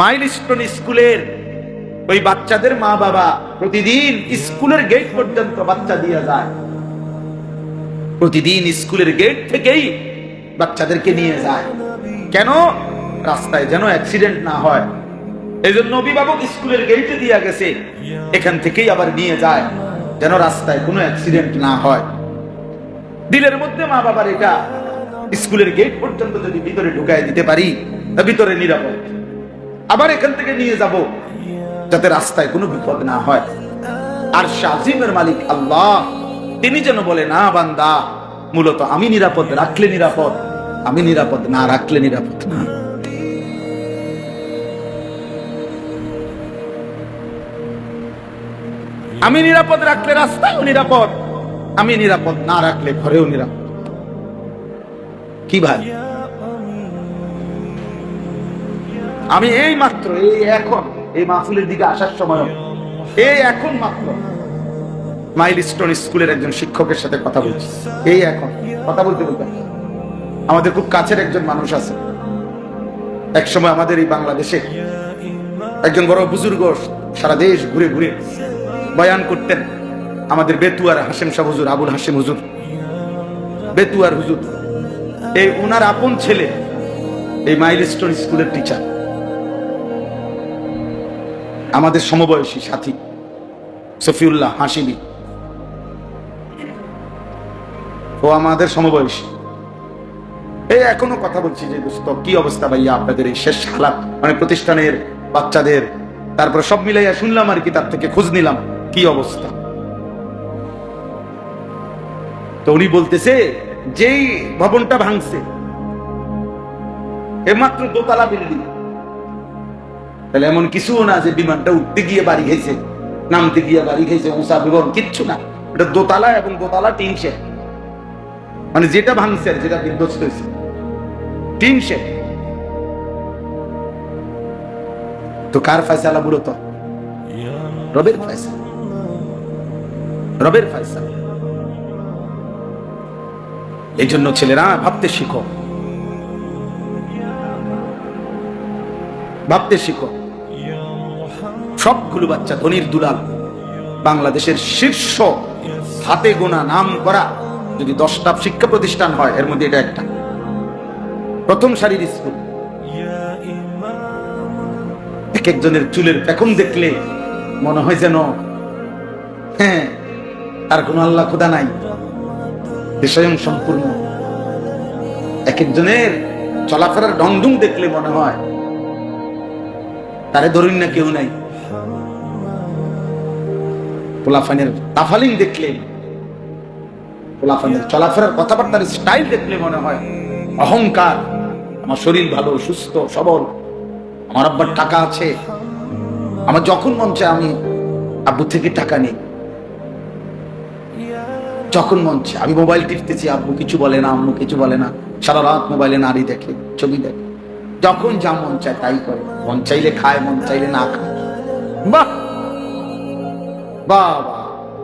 Milestone স্কুলের ওই বাচ্চাদের মা বাবা প্রতিদিন স্কুলের গেট পর্যন্ত বাচ্চা দিয়ে যায়। প্রতিদিন স্কুলের গেট থেকেই বাচ্চাদেরকে নিয়ে যায়। কেন? রাস্তায় যেন অ্যাক্সিডেন্ট না হয়। এই জন্য অভিভাবক স্কুলের গেটে দিয়ে গেছে। এখান থেকেই আবার নিয়ে যায়, যেন রাস্তায় কোনো অ্যাক্সিডেন্ট না হয়। দিলের মধ্যে মা বাবার এটা স্কুলের গেট পর্যন্ত যদি ভিতরে ঢুকায় দিতে পারি ভিতরে নিরাপদ। আবার এখান থেকে নিয়ে যাব, যাতে রাস্তায় কোনো বিপদ না হয়। আর শাহিমের মালিক আল্লাহ, তিনি যেন বলে, না বান্দা, মূলত আমি নিরাপদ, রাখলে নিরাপদ, আমি নিরাপদ না, রাখলে নিরাপদ না। আমি নিরাপদ রাখলে রাস্তায়ও নিরাপদ, আমি নিরাপদ না রাখলে ঘরেও নিরাপদ। কি ভাই? আমি এই মাত্র, এই এখন, এই মাহফিলের দিকে আসার সময় এই এখন মাত্র মাইলস্টোন স্কুলের একজন শিক্ষকের সাথে কথা বলছি। এই এখন, কথা বলতে বলতে। আমাদের খুব কাছের একজন মানুষ আছে। এক সময় আমাদের এই বাংলাদেশে একজন বড় বুজুর্গ সারা দেশ ঘুরে ঘুরে বয়ান করতেন, আমাদের বেতুয়ার হাসেম শাহ হুজুর, আবুল হাসেম হুজুর। বেতুয়ার হুজুর। এই উনার আপন ছেলে, এই মাইলস্টোন স্কুলের টিচার আমাদের সমবয়সী সাথী, সফিউল্লাহ হাসিবি ও আমাদের সমবয়সী। এই এখনও কথা বলছি যে দোস্ত, কি অবস্থা ভাইয়া আপনাদের এই শেষ হালাত? মানে প্রতিষ্ঠানের বাচ্চাদের, তারপর সব মিলাইয়া শুনলাম আর কি, তার থেকে খোঁজ নিলাম, কি অবস্থা? তো উনি বলতেছে, যেই ভবনটা ভাঙছে, এ মাত্র দোতলা বিল্ডিং। তাহলে এমন কিছু না যে বিমানটা উঠতে গিয়ে বাড়ি খেয়েছে নামতে গিয়ে বাড়ি খেয়েছে উষা বিবরণ, কিচ্ছু না। এটা দোতলা এবং দোতলা টিন মানে যেটা ভাঙছে যেটা বিধ্বস্ত হয়েছে। টিন তো কার ফয়সালা মূলত রবের ফয়সালা। রবের ফয়সালা। এই জন্য ছেলেরা ভাবতে শিখো। ভাবতে শিখো। সবগুলো বাচ্চা ধনির দুলাল। বাংলাদেশের শীর্ষ হাতে গোনা নাম করা যদি দশটা শিক্ষা প্রতিষ্ঠান হয়, এর মধ্যে এটা একটা। প্রথম সারির স্কুল। এক একজনের চুলের পেখম দেখলে মনে হয় যেন হ্যাঁ আর কোন আল্লাহ খোদা নাই। স্বয়ং সম্পূর্ণ। এক একজনের চলাফেরার ঢংঢুং দেখলে মনে হয়, তারে ধরুন না কেউ নাই। পোলাফানের তাফালিং দেখলে, পোলাফানের চলাফেরার কথাবার্তার স্টাইল দেখলে মনে হয় অহংকার, আমার শরীর ভালো, সুস্থ, সবল, আমার আব্বার টাকা আছে, আমার যখন মন চায় আমি আব্বু থেকে টাকা নিই। যখন মন চায়, আমি মোবাইল টিপতেছি, আব্বু কিছু বলে না, আম্মু কিছু বলে না, সারা রাত মোবাইলে নারী দেখে, ছবি দেখে। যখন যা মন চায় তাই করে, মন চাইলে খায়, মন চাইলে না খায়। বাবা,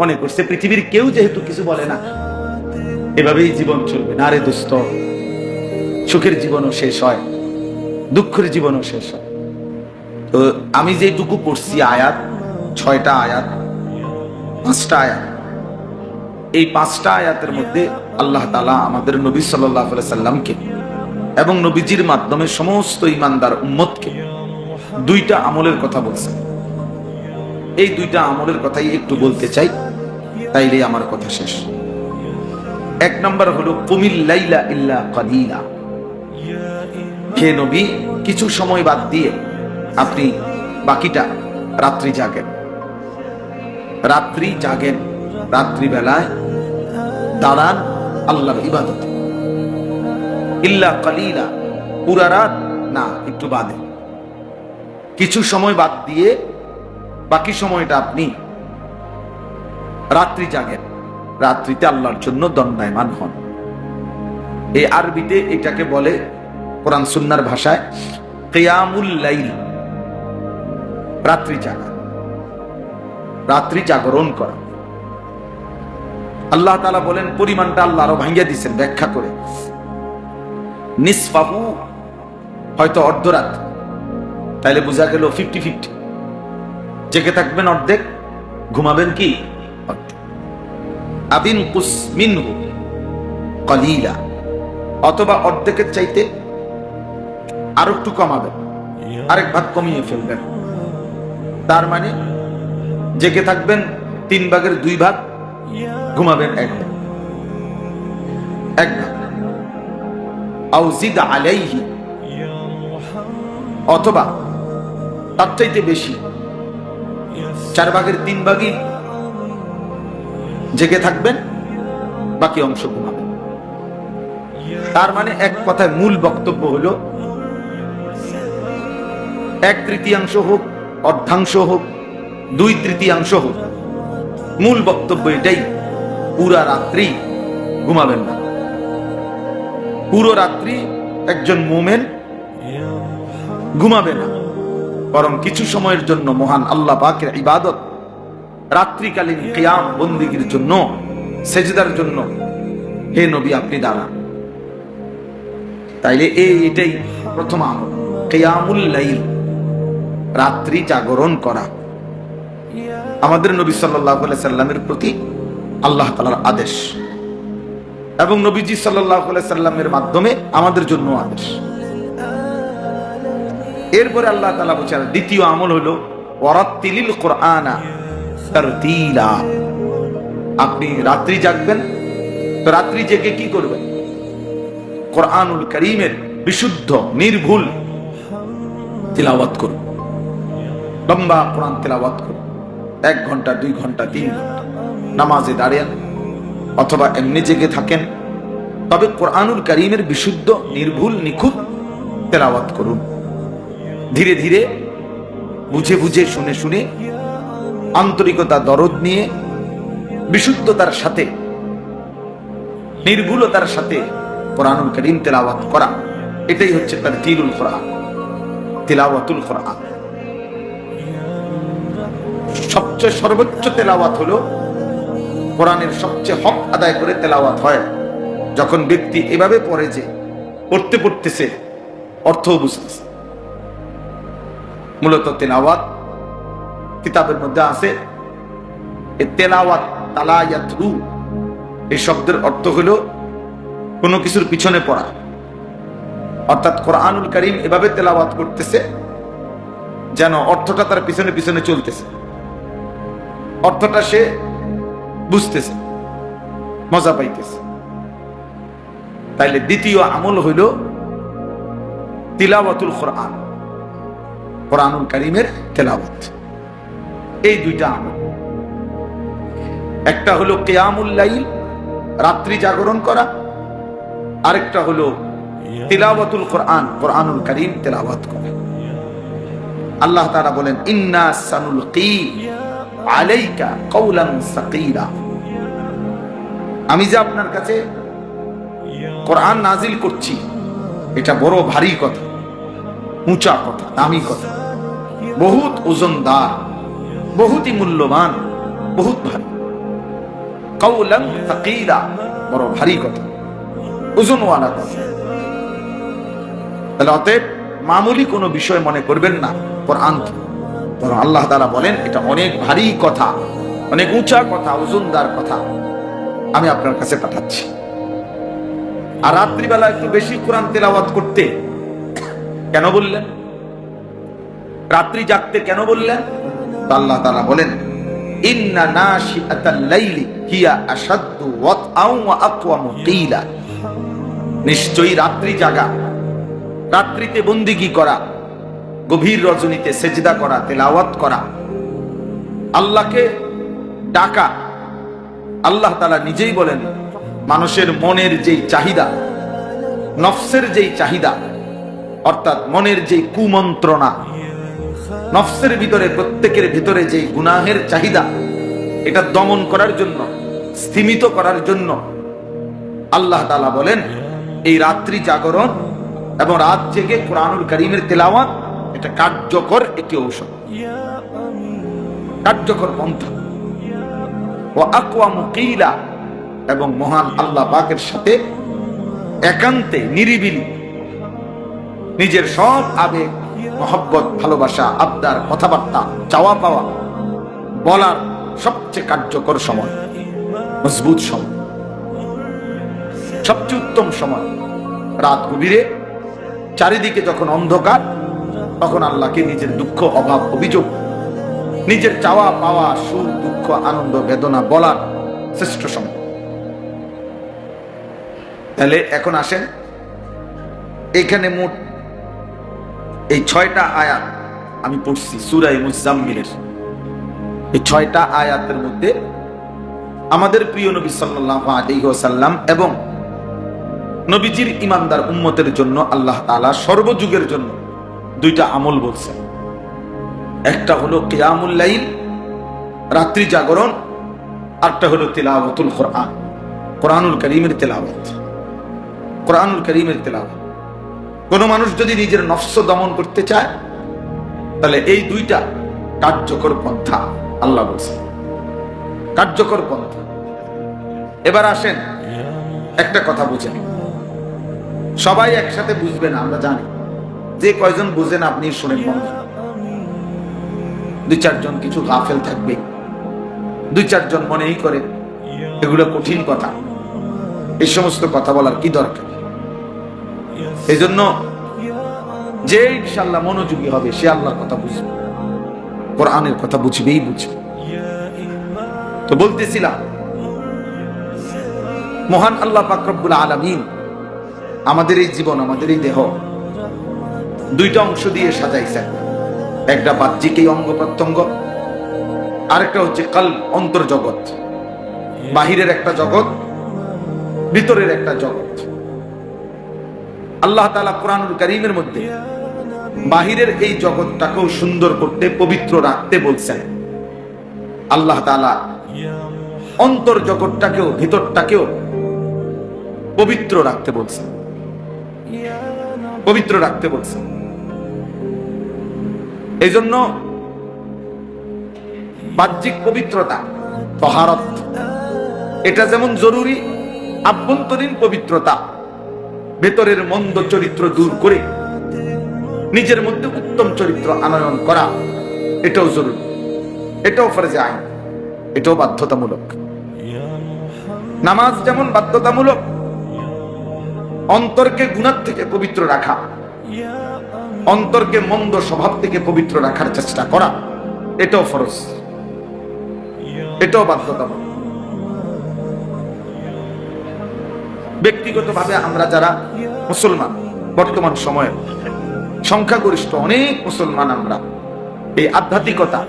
মনে করছে পৃথিবীর কেউ যেহেতু কিছু বলে না। এভাবেই জীবন চলবে। না রে দুস্থ, সুখের জীবনও শেষ হয়, দুঃখের জীবনও শেষ হয়। তো আমি যেটুকু পড়ছি আয়াত, ছয়টা আয়াত, পাঁচটা আয়াত, এই পাঁচটা আয়াতের মধ্যে আল্লাহ তালা আমাদের নবী সাল্লাহ সাল্লামকে এবং নবীজির মাধ্যমে সমস্ত ইমানদার উম্মতকে দুইটা আমলের কথা বলছেন। এই দুইটা আমলের কথাই একটু বলতে চাই, তাইলে আমার কথা শেষ। এক নম্বর হলো, কুমিল লাইলা ইল্লা হে নবী, কিছু সময় বাদ দিয়ে আপনি বাকিটা রাত্রি জাগেন। রাত্রি জাগেন, রাত্রিবেলায় দাঁড়ান আল্লাহর ইবাদত। ইল্লা কালিলা, পুরা রাত না, একটু বাদে। কিছু সময় বাদ দিয়ে বাকি সময়টা আপনি রাত্রি জাগেন। রাত্রিতে আল্লাহর জন্য দণ্ডায়মান হন। এই আরবিতে এটাকে বলে কোরআন সুন্নার ভাষায় কেয়ামুল লাইল। রাত্রি জাগা। রাত্রি জাগরণ করা। আল্লাহ তালা বলেন, পরিমাণটা আল্লাহ আরও ভাঙ্গিয়া দিচ্ছেন ব্যাখ্যা করে। নিসফাহু হয়তো অর্ধরাত। তাইলে বোঝা গেল ফিফটি ফিফটি জেগে থাকবেন অর্ধেক, ঘুমাবেন কি? আদিন কুস মিনহু কলিলা, অথবা অর্ধেকের চাইতে আরও একটু কমাবেন, আরেক ভাগ কমিয়ে ফেলবেন। তার মানে জেগে থাকবেন তিন ভাগের দুই ভাগ, ঘুমাবেন এক ভাগ। এক ভাগ। আউজিদ আলাইহি, অথবা তার চাইতে বেশি। চার ভাগের তিন ভাগই জেগে থাকবেন, বাকি অংশ ঘুমাবেন তার মানে এক কথায় মূল বক্তব্য হলো, এক তৃতীয়াংশ হোক, অর্ধাংশ হোক, দুই তৃতীয়াংশ হোক, মূল বক্তব্য এটাই, পুরা রাত্রি ঘুমাবেন না। পুরো রাত্রি একজন মোমেন ঘুমাবে না। বরং কিছু সময়ের জন্য মহান আল্লাহ পাকের ইবাদত, রাত্রিকালীন কিয়াম বন্দিগির জন্য, সেজদার জন্য। হে নবী, আপনি দাঁড়ান। তাইলে এই এটাই প্রথম আমল। কিয়ামুল লাইল, রাত্রি জাগরণ করা। আমাদের নবী সাল্লাহ সাল্লামের প্রতি আল্লাহ তালার আদেশ। এবং নবীজি সাল্লাহ সাল্লামের মাধ্যমে আমাদের জন্য আদেশ। এরপরে আল্লাহ তালা বলছেন দ্বিতীয় আমল হলো, ওয়ারাত্তিলিল কোরআনা তারতিলা। আপনি রাত্রি জাগবেন, তো রাত্রি জেগে কি করবেন? কোরআনুল করিমের বিশুদ্ধ, নির্ভুল তিলাওয়াত করুন। লম্বা কোরআন তেলাওয়াত করুন। এক ঘণ্টা, দুই ঘণ্টা, তিন ঘণ্টা নামাজে দাঁড়িয়ে, অথবা এমনি জেগে থাকেন। তবে কোরআনুল করিমের বিশুদ্ধ, নির্ভুল, নিখুঁত তেলাওয়াত করুন। ধীরে ধীরে বুঝে বুঝে শুনে শুনে আন্তরিকতা, দরদ নিয়ে, বিশুদ্ধতার সাথে, নির্ভুলতার সাথে কোরআনুল করিম তেলাওয়াত করা। এটাই হচ্ছে তার তিরুল কোরআন, তেলাওয়াতুল কোরআন। সবচেয়ে সর্বোচ্চ তেলাওয়াত হলো কোরআনের সবচেয়ে হক আদায় করে তেলাওয়াত হয়। যখন ব্যক্তি এভাবে পড়ে যে, পড়তে পড়তেছে, অর্থও বুঝতেছে। মূলত তেলাওয়াত কিতাবের মধ্যে আছে। এ তেলাওয়াত তালায়াতরু, এই শব্দের অর্থ হলো কোনো কিছুর পিছনে পড়া। অর্থাৎ কোরআনুল করিম এভাবে তেলাওয়াত করতেছে যেন অর্থটা তার পিছনে পিছনে চলতেছে। অর্থটা সে বুঝতেছে, মজা পাইতেছে। তাইলে দ্বিতীয় আমল হইল তিলাওয়াতুল কোরআন। কোরআনুল করিমের তেলাওয়াত। এই দুইটা আমল। একটা হলো কেয়ামুল্লাইল রাত্রি জাগরণ করা। আরেকটা হলো তিলাওয়াতুল কোরআন, কোরআনুল করিম তেলাওয়াত করা। আল্লাহ তাআলা বলেন, ইন্না সানুলকি আলাইকা কওলান সাকিরা। আমি যে আপনার কাছে কোরআন নাজিল করছি, এটা বড় ভারী কথা, উঁচা কথা, দামি কথা। বহুত ওজনদার, বহুতই মূল্যবান, বহুত ভারী। কৌলং সাকিরা বড় ভারী কথা। ওজনওয়ালা কথা। তাহলে অতএব মামুলি কোনো বিষয় মনে করবেন না কোরআন বরং আল্লাহ তাআলা বলেন, এটা অনেক ভারী কথা, অনেক উঁচা কথা, ওজনদার কথা। আমি আপনার কাছে পাঠাচ্ছি। আর রাত্রিবেলা একটু বেশি কোরআন তেলাওয়াত করতে কেন বললেন? রাত্রি জাগতে কেন বললেন? আল্লাহ তাআলা বলেন, ইন্না নাশিআতাল লাইলি নিশ্চয়ই রাত্রি জাগা, রাত্রিতে বন্দিগি করা, গভীর রজনীতে সেজদা করা, তেলাওয়াত করা, আল্লাহকে ডাকা, আল্লাহ তালা নিজেই বলেন, মানুষের মনের যেই চাহিদা, নফসের যেই চাহিদা, অর্থাৎ মনের যেই কুমন্ত্রণা নফসের ভিতরে, প্রত্যেকের ভিতরে যেই গুনাহের চাহিদা, এটা দমন করার জন্য স্থিমিত করার জন্য আল্লাহ তালা বলেন, এই রাত্রি জাগরণ এবং রাত জেগে কোরআনুল করিমের তেলাওয়াত, এটা কার্যকর একটি ঔষধ। কার্যকর পন্থা। ও আকওয়া মুকিলা এবং মহান আল্লাহ পাকের সাথে একান্তে, নিরিবিলি, নিজের সব আবেগ মহব্বত, ভালোবাসা, আবদার, কথাবার্তা, চাওয়া পাওয়া, বলার সবচেয়ে কার্যকর সময়, মজবুত সময়, সবচেয়ে উত্তম সময়, রাত গভীরে, চারিদিকে যখন অন্ধকার, তখন আল্লাহকে নিজের দুঃখ, অভাব, অভিযোগ, নিজের চাওয়া পাওয়া, সুখ, দুঃখ, আনন্দ, বেদনা বলার শ্রেষ্ঠ সময়। তাহলে এখন আসেন, এখানে মোট এই ছয়টা আয়াত আমি পড়ছি সুরাই মুজাম্মিলের। এই ছয়টা আয়াতের মধ্যে আমাদের প্রিয় নবী সাল্লাল্লাহু আলাইহি ওয়াসাল্লাম এবং নবীজির ইমানদার উম্মতের জন্য আল্লাহ তাআলা সর্বযুগের জন্য দুইটা আমল বলছেন। একটা হলো কিয়ামুল লাইল, রাত্রি জাগরণ আরটা হলো তিলাওয়াতুল কোরআন, কোরআনুল করিমের তেলাওয়াত। কোরআনুল করিমের তেলাওয়াত। কোন মানুষ যদি নিজের নফস দমন করতে চায়, তাহলে এই দুইটা কার্যকর পন্থা আল্লাহ বলছে কার্যকর পন্থা। এবার আসেন, একটা কথা বুঝেন। সবাই একসাথে বুঝবেন আমরা জানি। যে কয়জন বুঝেন আপনি শুনেন। দুই চারজন কিছু গাফেল থাকবে। দুই চারজন মনেই করে, এগুলো কঠিন কথা। এই সমস্ত কথা বলার কি দরকার? এই জন্য যে ইনশাল্লাহ মনোযোগী হবে, সে আল্লাহর কথা বুঝবে। কোরআনের কথা বুঝবেই বুঝবে। তো বলতেছিলাম, মহান আল্লাহ পাকরবুল আলমিন আমাদের এই জীবন, আমাদের এই দেহ দুইটা অংশ দিয়ে সাজাইছেন। একটা বাহ্যিক এই অঙ্গ প্রত্যঙ্গ, আরেকটা হচ্ছে কাল অন্তর্জগৎ। বাহিরের একটা জগৎ, ভিতরের একটা জগৎ। আল্লাহ তালা কোরআনুল করিমের মধ্যে বাহিরের এই জগৎটাকেও সুন্দর করতে, পবিত্র রাখতে বলছেন। আল্লাহ তালা অন্তর জগৎটাকেও, ভিতরটাকেও পবিত্র রাখতে বলছেন। পবিত্র রাখতে বলছেন। এই জন্য বাহ্যিক পবিত্রতা, তহারত, এটা যেমন জরুরি, আভ্যন্তরীণ পবিত্রতা ভেতরের মন্দ চরিত্র দূর করে, নিজের মধ্যে উত্তম চরিত্র আনয়ন করা, এটাও জরুরি। এটাও ফরজে আইন। এটাও বাধ্যতামূলক। নামাজ যেমন বাধ্যতামূলক, অন্তরকে গুণার থেকে পবিত্র রাখা, অন্তরকে মন্দ স্বভাব থেকে পবিত্র রাখার চেষ্টা করা, এটাও ফরজ। এটাও বাধ্যতামূলক। ব্যক্তিগতভাবে আমরা যারা মুসলমান, বর্তমান সময়ে সংখ্যাগরিষ্ঠ অনেক মুসলমান আমরা, এই আধ্যাত্মিকতা,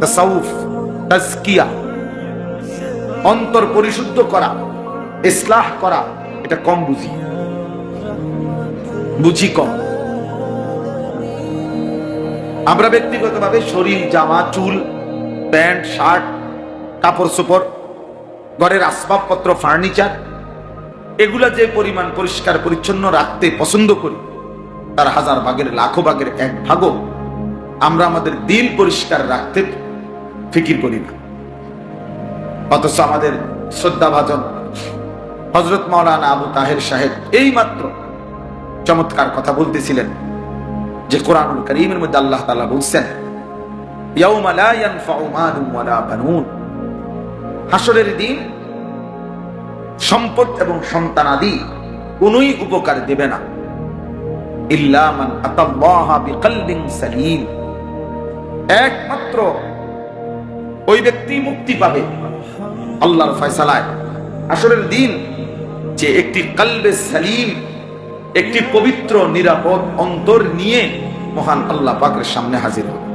তাসাউফ, তাজকিয়া অন্তর পরিশুদ্ধ করা, ইসলাহ করা, এটা কম বুঝি। বুঝি কম। আমরা ব্যক্তিগতভাবে শরীর, জামা, চুল, প্যান্ট, শার্ট কাপড় চোপড় ঘরের আসবাবপত্র, ফার্নিচার এগুলা যে পরিমাণ পরিষ্কার, পরিচ্ছন্ন রাখতে পছন্দ করি, তার হাজার ভাগের, লাখো ভাগের এক ভাগও আমরা আমাদের দিল পরিষ্কার রাখতে ফিকির করি না। অথচ আমাদের শ্রদ্ধা ভাজন হজরত মৌলানা আবু তাহের সাহেব এই মাত্র চমৎকার কথা বলতেছিলেন যে কোরআনুল করিমের মধ্যে আল্লাহ তালা বলছেন হাসরের দিন সম্পদ এবং সন্তানাদি কোনই উপকার দেবে না। একমাত্র ওই ব্যক্তি মুক্তি পাবে আল্লাহর ফয়সালায়। আসরের দিন যে একটি কলবে সালিম একটি পবিত্র, নিরাপদ অন্তর নিয়ে মহান আল্লাহ পাকের সামনে হাজির হবে।